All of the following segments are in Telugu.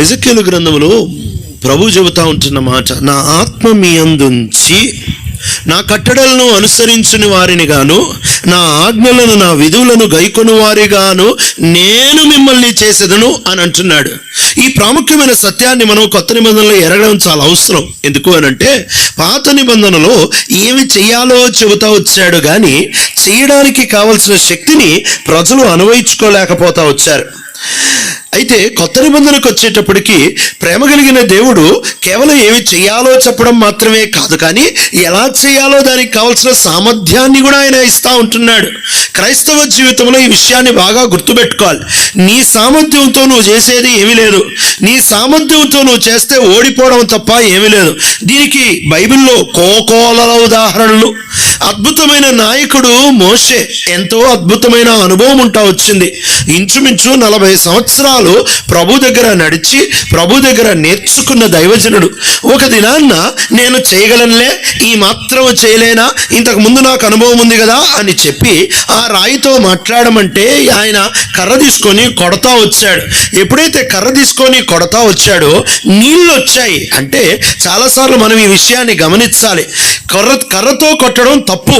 ఎజకేలు గ్రంథములో ప్రభు చెబుతా ఉంటున్న మాట నా ఆత్మ మీ అందుంచి నా కట్టడలను అనుసరించుని వారిని గాను నా ఆజ్ఞలను నా విధులను గైకొని వారిగాను నేను మిమ్మల్ని చేసేదను అని అంటున్నాడు. ఈ ప్రాముఖ్యమైన సత్యాన్ని మనం కొత్త నిబంధనలో ఎరగడం చాలా అవసరం. ఎందుకు అనంటే పాత నిబంధనలో ఏమి చేయాలో చెబుతా వచ్చాడు కానీ చేయడానికి కావలసిన శక్తిని ప్రజలు అనువయించుకోలేకపోతా వచ్చారు. అయితే కొత్త నిబంధనకు వచ్చేటప్పటికి ప్రేమ కలిగిన దేవుడు కేవలం ఏమి చేయాలో చెప్పడం మాత్రమే కాదు కానీ ఎలా చేయాలో దానికి కావలసిన సామర్థ్యాన్ని కూడా ఆయన ఇస్తూ ఉంటున్నాడు. క్రైస్తవ జీవితంలో ఈ విషయాన్ని బాగా గుర్తుపెట్టుకోవాలి. నీ సామర్థ్యంతో నువ్వు చేసేది ఏమీ లేదు. నీ సామర్థ్యంతో నువ్వు చేస్తే ఓడిపోవడం తప్ప ఏమీ లేదు. దీనికి బైబిల్లో కోకోలల ఉదాహరణలు. అద్భుతమైన నాయకుడు మోషే. ఎంతో అద్భుతమైన అనుభవం ఉంటా వచ్చింది. ఇంచుమించు నలభై సంవత్సరాలు ప్రభు దగ్గర నడిచి ప్రభు దగ్గర నేర్చుకున్న దైవజనుడు. ఒక దినాన్న నేను చేయగలనులే ఈ మాత్రం చేయలేనా? ఇంతకు ముందు నాకు అనుభవం ఉంది కదా? అని చెప్పి ఆ రాయితో మాట్లాడమంటే ఆయన కర్ర తీసుకొని కొడతా వచ్చాడు. ఎప్పుడైతే కర్ర తీసుకొని కొడతా వచ్చాడో నీళ్ళు వచ్చాయి. అంటే చాలాసార్లు మనం ఈ విషయాన్ని గమనించాలి. కర్ర కర్రతో కొట్టడం తప్పు.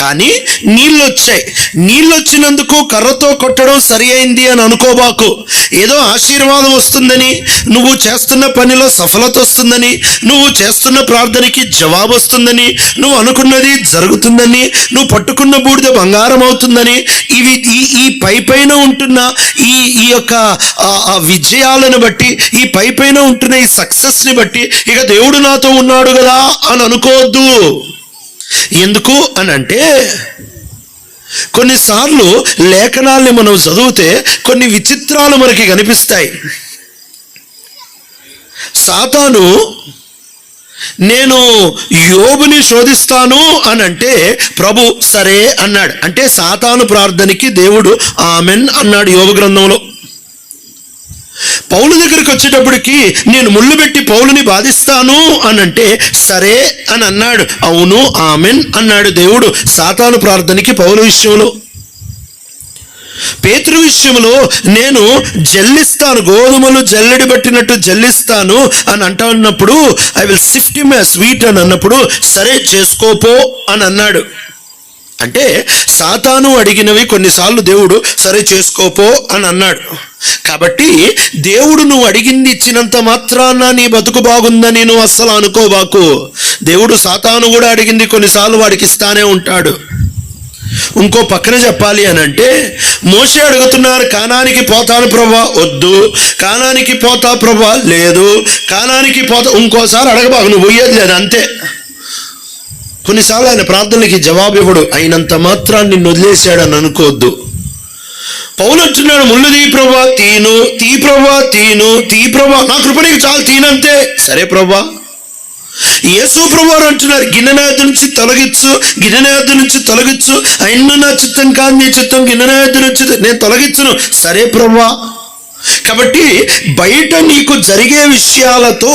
కానీ నీళ్ళు వచ్చాయి నీళ్ళు వచ్చినందుకు కర్రతో కొట్టడం సరి అయింది అని అనుకోబాకు. ఏదో ఆశీర్వాదం వస్తుందని నువ్వు చేస్తున్న పనిలో సఫలత వస్తుందని నువ్వు చేస్తున్న ప్రార్థనకి జవాబు వస్తుందని నువ్వు అనుకున్నది జరుగుతుందని నువ్వు పట్టుకున్న బూడిద బంగారం అవుతుందని ఇవి ఈ ఈ పై పైన ఉంటున్న ఈ ఈ యొక్క విజయాలను బట్టి ఈ పై పైన ఉంటున్న ఈ సక్సెస్ని బట్టి ఇక దేవుడు నాతో ఉన్నాడు కదా అని అనుకోవద్దు. ఎందుకు అని అంటే కొన్నిసార్లు లేఖనాల్ని మనం చదివితే కొన్ని విచిత్రాలు మనకి కనిపిస్తాయి. సాతాను నేను యోబుని శోధిస్తాను అని అంటే ప్రభు సరే అన్నాడు. అంటే సాతాను ప్రార్థనకి దేవుడు ఆమెన్ అన్నాడు యోగ గ్రంథంలో. పౌలు దగ్గరికి వచ్చేటప్పటికి నేను ముళ్ళు పెట్టి పౌలుని బాధిస్తాను అని అంటే సరే అని అన్నాడు. అవును ఆమెన్ అన్నాడు దేవుడు సాతాను ప్రార్థనకి పౌలు విషయంలో. పేతురు విషయంలో నేను జల్లిస్తాను గోధుమలు జల్లెడి పట్టినట్టు జల్లిస్తాను అని అంటా ఉన్నప్పుడు I will sift him sweet అని అన్నప్పుడు సరే చేసుకోపో అని అన్నాడు. అంటే సాతాను అడిగినవి కొన్నిసార్లు దేవుడు సరే చేసుకోపో అని అన్నాడు. కాబట్టి దేవుడు నువ్వు అడిగింది ఇచ్చినంత మాత్రాన నీ బతుకు బాగుందని నువ్వు అస్సలు అనుకోబాకు. దేవుడు సాతాను కూడా అడిగింది కొన్నిసార్లు వాడికి ఇస్తానే ఉంటాడు. ఇంకో పక్కన చెప్పాలి అని అంటే మోసే అడుగుతున్నారు కానానికి పోతాను ప్రభా వద్దు. కానానికి పోతా ప్రభా లేదు. కానానికి పోతా ఇంకోసారి అడగబాకు నువ్వు పోయేది లేదు అంతే. కొన్నిసార్లు ఆయన ప్రార్థనలకి జవాబు ఇవ్వడు అయినంత మాత్రాన్ని వదిలేశాడని అనుకోవద్దు. పౌలు అంటున్నాడు ముళ్ళు తీ ప్రభా తీను తీ ప్రభా తీను తీ ప్రభా. నా కృప నీకు చాలు తీనంతే. సరే ప్రభా. యేసు ప్రభువారు అంటున్నారు గిన్నెనాయద్దు నుంచి తొలగించు గిన్నెనాయద్దు నుంచి తొలగించు అయిన నా చిత్తం కాదు నీ చిత్తం గిన్నెనాయద్దు నుంచి నేను తొలగించును సరే ప్రభా. కాబట్టి బయట నీకు జరిగే విషయాలతో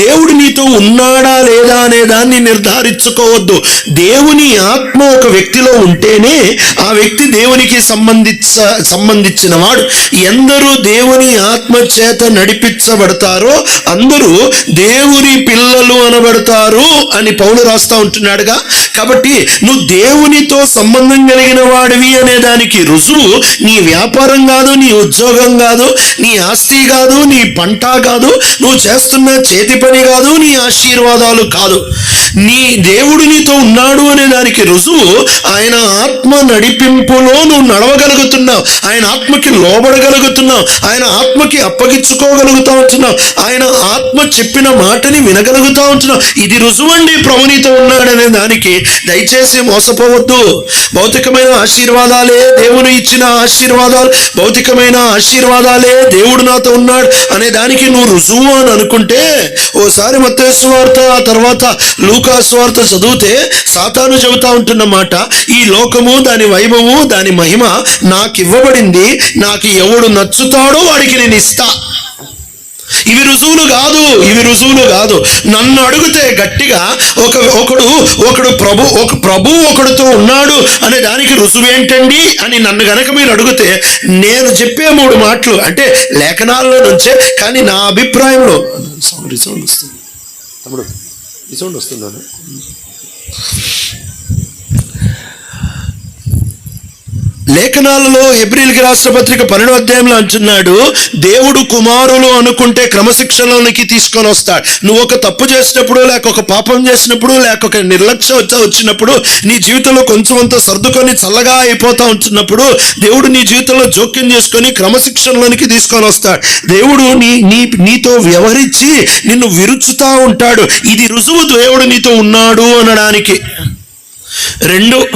దేవుడు నీతో ఉన్నాడా లేదా అనే దాన్ని నిర్ధారించుకోవద్దు. దేవుని ఆత్మ ఒక వ్యక్తిలో ఉంటేనే ఆ వ్యక్తి దేవునికి సంబంధించ సంబంధించిన వాడు ఎందరూ దేవుని ఆత్మ చేత నడిపించబడతారో అందరూ దేవుని పిల్లలు అనబడతారు అని పౌలు రాస్తా ఉంటున్నాడుగా. కాబట్టి నువ్వు దేవునితో సంబంధం కలిగిన వాడివి అనే దానికి రుజువు నీ వ్యాపారం కాదు నీ ఉద్యోగం కాదు నీ ఆస్తి కాదు నీ పంట కాదు నువ్వు చేస్తున్న చేతి పని కాదు నీ ఆశీర్వాదాలు కాదు. నీ దేవుడు నీతో ఉన్నాడు అనే దానికి రుజువు ఆయన ఆత్మ నడిపింపులో నువ్వు నడవగలుగుతున్నావు. ఆయన ఆత్మకి లోబడగలుగుతున్నావు. ఆయన ఆత్మకి అప్పగించుకోగలుగుతా ఉంటున్నావు. ఆయన ఆత్మ చెప్పిన మాటని వినగలుగుతా ఉంటున్నావు. ఇది రుజువండి ప్రభు నీతో ఉన్నాడనే దానికి దయచేసి మోసపోవద్దు. భౌతికమైన ఆశీర్వాదాలే దేవుని ఇచ్చిన ఆశీర్వాదాలు. భౌతికమైన ఆశీర్వాదాలే దేవుడు నాతో ఉన్నాడు అనే దానికి నువ్వు రుజువు అని అనుకుంటే ఓసారి మత్తేసు వార్త ఆ తర్వాత లూక వార్త చదివితే సాతాను చెబుతా ఉంటున్న మాట ఈ లోకము దాని వైభవము దాని మహిమ నాకు ఇవ్వబడింది నాకు ఎవడు నచ్చుతాడో వాడికి నేను ఇస్తా. ఇవి రుజువులు కాదు ఇవి రుజువులు కాదు. నన్ను అడిగితే గట్టిగా ఒక ఒకడు ఒకడు ప్రభు ఒక ప్రభు ఒకడితో ఉన్నాడు అనే దానికి రుజువు ఏంటండి అని నన్ను గనక మీరు అడిగితే నేను చెప్పే మూడు మాటలు అంటే లేఖనాల్లో నుంచే కానీ నా అభిప్రాయంలో సౌండ్ వస్తుంది. తమ్ముడు ఈ సౌండ్ వస్తున్నాను లేఖనాలలో హెబ్రిల్కి రాష్ట్ర పత్రిక పన్నెండు అధ్యాయంలో అంటున్నాడు దేవుడు కుమారులు అనుకుంటే క్రమశిక్షణలోనికి తీసుకొని వస్తాడు. నువ్వు ఒక తప్పు చేసినప్పుడు లేక ఒక పాపం చేసినప్పుడు లేక ఒక నిర్లక్ష్యం వచ్చినప్పుడు నీ జీవితంలో కొంచెం అంత సర్దుకొని చల్లగా అయిపోతా ఉంటున్నప్పుడు దేవుడు నీ జీవితంలో జోక్యం చేసుకొని క్రమశిక్షణలోనికి తీసుకొని వస్తాడు. దేవుడు నీ నీ నీతో వ్యవహరించి నిన్ను విరుచుతా ఉంటాడు. ఇది రుజువు దేవుడు నీతో ఉన్నాడు అనడానికి. రెండు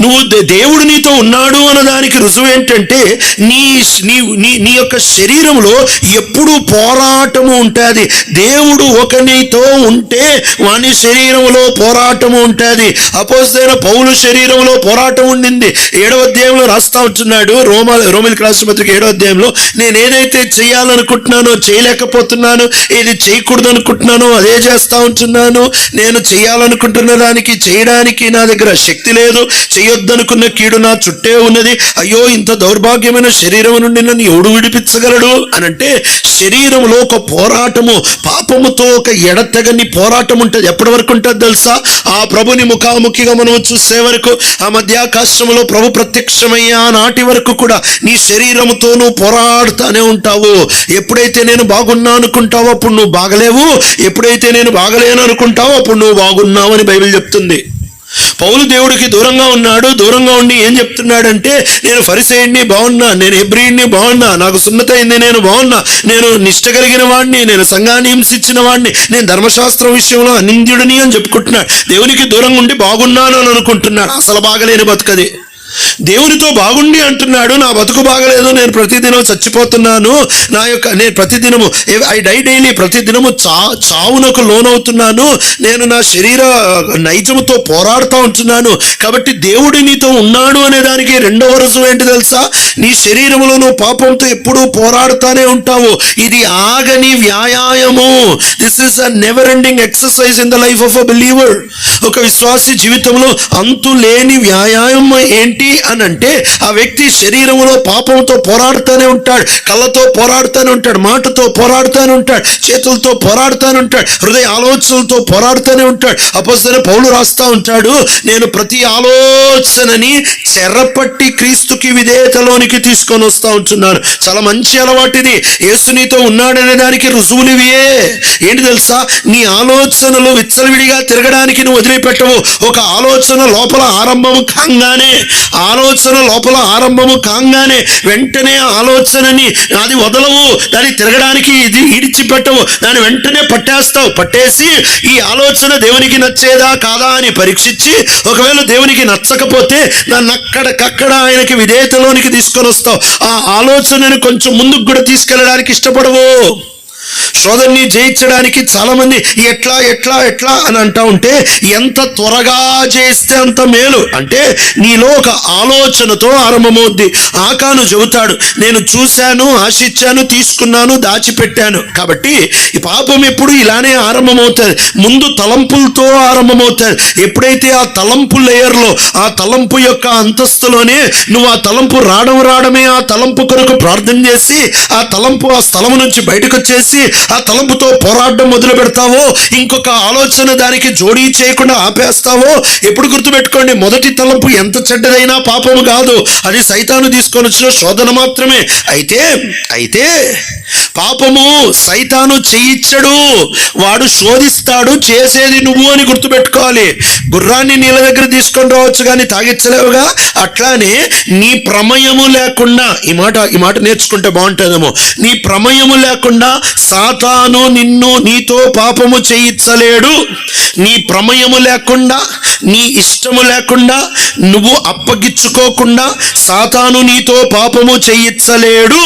నువ్వు దే- దేవుడు నీతో ఉన్నాడు అన్నదానికి రుజువు ఏంటంటే నీ నీ నీ నీ యొక్క శరీరంలో ఎప్పుడు పోరాటము ఉంటుంది. దేవుడు ఒకనితో ఉంటే వాని శరీరంలో పోరాటము ఉంటుంది. అపోజైన పౌలు శరీరంలో పోరాటం ఉండింది. ఏడవ అధ్యాయంలో రాస్తా ఉంటున్నాడు. రోమ రోమిల్ రాష్ట్రపతికి ఏడవ అధ్యాయంలో నేను ఏదైతే చేయాలనుకుంటున్నానో చేయలేకపోతున్నాను ఏది చేయకూడదు అనుకుంటున్నానో అదే చేస్తా ఉంటున్నాను. నేను చేయాలనుకుంటున్న దానికి చేయడానికి నా దగ్గర శక్తి లేదు. చేయొద్దనుకున్న కీడు నా చుట్టే ఉన్నది. అయ్యో ఇంత దౌర్భాగ్యమైన శరీరం నుండి నన్ను ఎవడు విడిపించగలడు? అని అంటే శరీరంలో ఒక పోరాటము పాపముతో ఒక ఎడతెగని పోరాటం ఉంటుంది. ఎప్పటి వరకు ఉంటుంది తెలుసా? ఆ ప్రభుని ముఖాముఖిగా మనం చూసే వరకు ఆ మధ్యాకాశంలో ప్రభు ప్రత్యక్షమయ్యా నాటి వరకు కూడా నీ శరీరముతో నువ్వు పోరాడుతానే ఉంటావు. ఎప్పుడైతే నేను బాగున్నా అనుకుంటావో అప్పుడు నువ్వు బాగలేవు. ఎప్పుడైతే నేను బాగలేను అనుకుంటావో అప్పుడు నువ్వు బాగున్నావు అని బైబిల్ చెప్తుంది. పౌలు దేవుడికి దూరంగా ఉన్నాడు దూరంగా ఉండి ఏం చెప్తున్నాడంటే నేను ఫరిసేయుడిని బాగున్నా నేను ఎబ్రియుడిని బాగున్నా నాకు సున్నత అయింది నేను బాగున్నా నేను నిష్ట కలిగిన వాడిని నేను సంఘాన్ని హింసించిన వాడిని నేను ధర్మశాస్త్రం విషయంలో అనింద్యుడిని అని చెప్పుకుంటున్నాడు. దేవునికి దూరంగా ఉండి బాగున్నాను అని అనుకుంటున్నాడు. అసలు బాగలేని బతుకది. దేవునితో బాగుండి అంటున్నాడు నా బతుకు బాగలేదు నేను ప్రతిదినం చచ్చిపోతున్నాను నా యొక్క నేను ప్రతిదినము ఐ డై డైలీ ప్రతిదినము చా చావునకు లోనవుతున్నాను నేను నా శరీర నైజముతో పోరాడుతూ ఉంటున్నాను కాబట్టి దేవుడు నీతో ఉన్నాడు అనే దానికి రెండవ రుజువు ఏంటి తెలుసా? నీ శరీరంలో నువ్వు పాపంతో ఎప్పుడూ పోరాడుతానే ఉంటావు ఇది ఆగని వ్యాయామము this is a never ending exercise in the life of a believer ఒక విశ్వాసి జీవితంలో అంతు లేని వ్యాయామం ఏంటి అని అంటే ఆ వ్యక్తి శరీరంలో పాపంతో పోరాడుతూనే ఉంటాడు కళ్ళతో పోరాడుతూనే ఉంటాడు మాటతో పోరాడుతూనే ఉంటాడు చేతులతో పోరాడుతూనే ఉంటాడు హృదయ ఆలోచనలతో పోరాడుతూనే ఉంటాడు. అపోజిన పౌలు రాస్తా ఉంటాడు నేను ప్రతి ఆలోచనని చెరపట్టి క్రీస్తుకి విధేయతలోనికి తీసుకొని వస్తా ఉంటున్నాను. చాలా మంచి అలవాటిది. ఇది ఉన్నాడనే దానికి రుజువునివే ఏంటి తెలుసా? నీ ఆలోచనలు విచ్చలవిడిగా తిరగడానికి నువ్వు వదిలిపెట్టవు. ఒక ఆలోచన లోపల ఆరంభము కాగానే. ఆలోచన లోపల ఆరంభము కాగానే వెంటనే ఆలోచనని అది వదలవు దాన్ని తిరగడానికి ఇది ఇడిచిపెట్టవు దాన్ని వెంటనే పట్టేస్తావు. పట్టేసి ఈ ఆలోచన దేవునికి నచ్చేదా కాదా అని పరీక్షించి ఒకవేళ దేవునికి నచ్చకపోతే దాన్ని అక్కడికక్కడ ఆయనకి విధేయతలోనికి తీసుకొని వస్తావు. ఆ ఆలోచనను కొంచెం ముందుకు కూడా తీసుకెళ్ళడానికి ఇష్టపడవు. సోదరుని జయించడానికి చాలా మంది ఎట్లా ఎట్లా ఎట్లా అని అంటా ఉంటే ఎంత త్వరగా చేస్తే అంత మేలు. అంటే నీలో ఒక ఆలోచనతో ఆరంభమవుద్ది. ఆకాను చెబుతాడు నేను చూశాను ఆశించాను తీసుకున్నాను దాచిపెట్టాను. కాబట్టి ఈ పాపం ఎప్పుడు ఇలానే ఆరంభమవుతుంది. ముందు తలంపులతో ఆరంభమవుతుంది. ఎప్పుడైతే ఆ తలంపు లేయర్లో ఆ తలంపు యొక్క అంతస్తులోనే నువ్వు ఆ తలంపు రావడం రావడమే ఆ తలంపు కొరకు ప్రార్థన చేసి ఆ తలంపు ఆ స్థలం నుంచి బయటకు వచ్చేసి ఆ తలంపుతో పోరాడడం మొదలు పెడతావో ఇంకొక ఆలోచన దానికి జోడీ చేయకుండా ఆపేస్తావో ఎప్పుడు గుర్తుపెట్టుకోండి మొదటి తలంపు ఎంత చెడ్డదైనా పాపము కాదు. అది సైతాను తీసుకొని వచ్చిన శోధన మాత్రమే. అయితే అయితే పాపము సైతాను చేయించడు వాడు శోధిస్తాడు చేసేది నువ్వు అని గుర్తుపెట్టుకోవాలి. గుర్రాన్ని నీళ్ళ దగ్గర తీసుకొని రావచ్చు కానీ తాగించలేవుగా అట్లానే నీ ప్రమయము లేకుండా ఈ మాట ఈ మాట నేర్చుకుంటే బాగుంటుందేమో. నీ ప్రమయము లేకుండా సాతాను నిన్ను నీతో పాపము చేయించలేడు నీ ప్రమేయము లేకుండా నీ ఇష్టము లేకుండా నువ్వు అప్పగించుకోకుండా సాతాను నీతో పాపము చేయించలేడు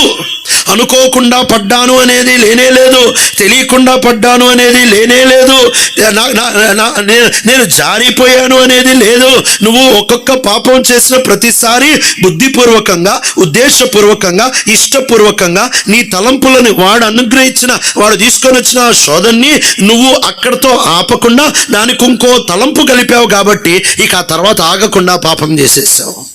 అనుకోకుండా పడ్డాను అనేది లేనే లేదు. తెలియకుండా పడ్డాను అనేది లేనే లేదు. నేను- నేను జారిపోయాను అనేది లేదు. నువ్వు ఒక్కొక్క పాపం చేసిన ప్రతిసారి బుద్ధిపూర్వకంగా ఉద్దేశపూర్వకంగా ఇష్టపూర్వకంగా నీ తలంపులను వాడు అనుగ్రహించిన వాడు తీసుకొని వచ్చిన ఆ శోధన్ని నువ్వు అక్కడతో ఆపకుండా దానికి ఇంకో తలంపు కలిపావు కాబట్టి ఇక ఆ తర్వాత ఆగకుండా పాపం చేసేసావు.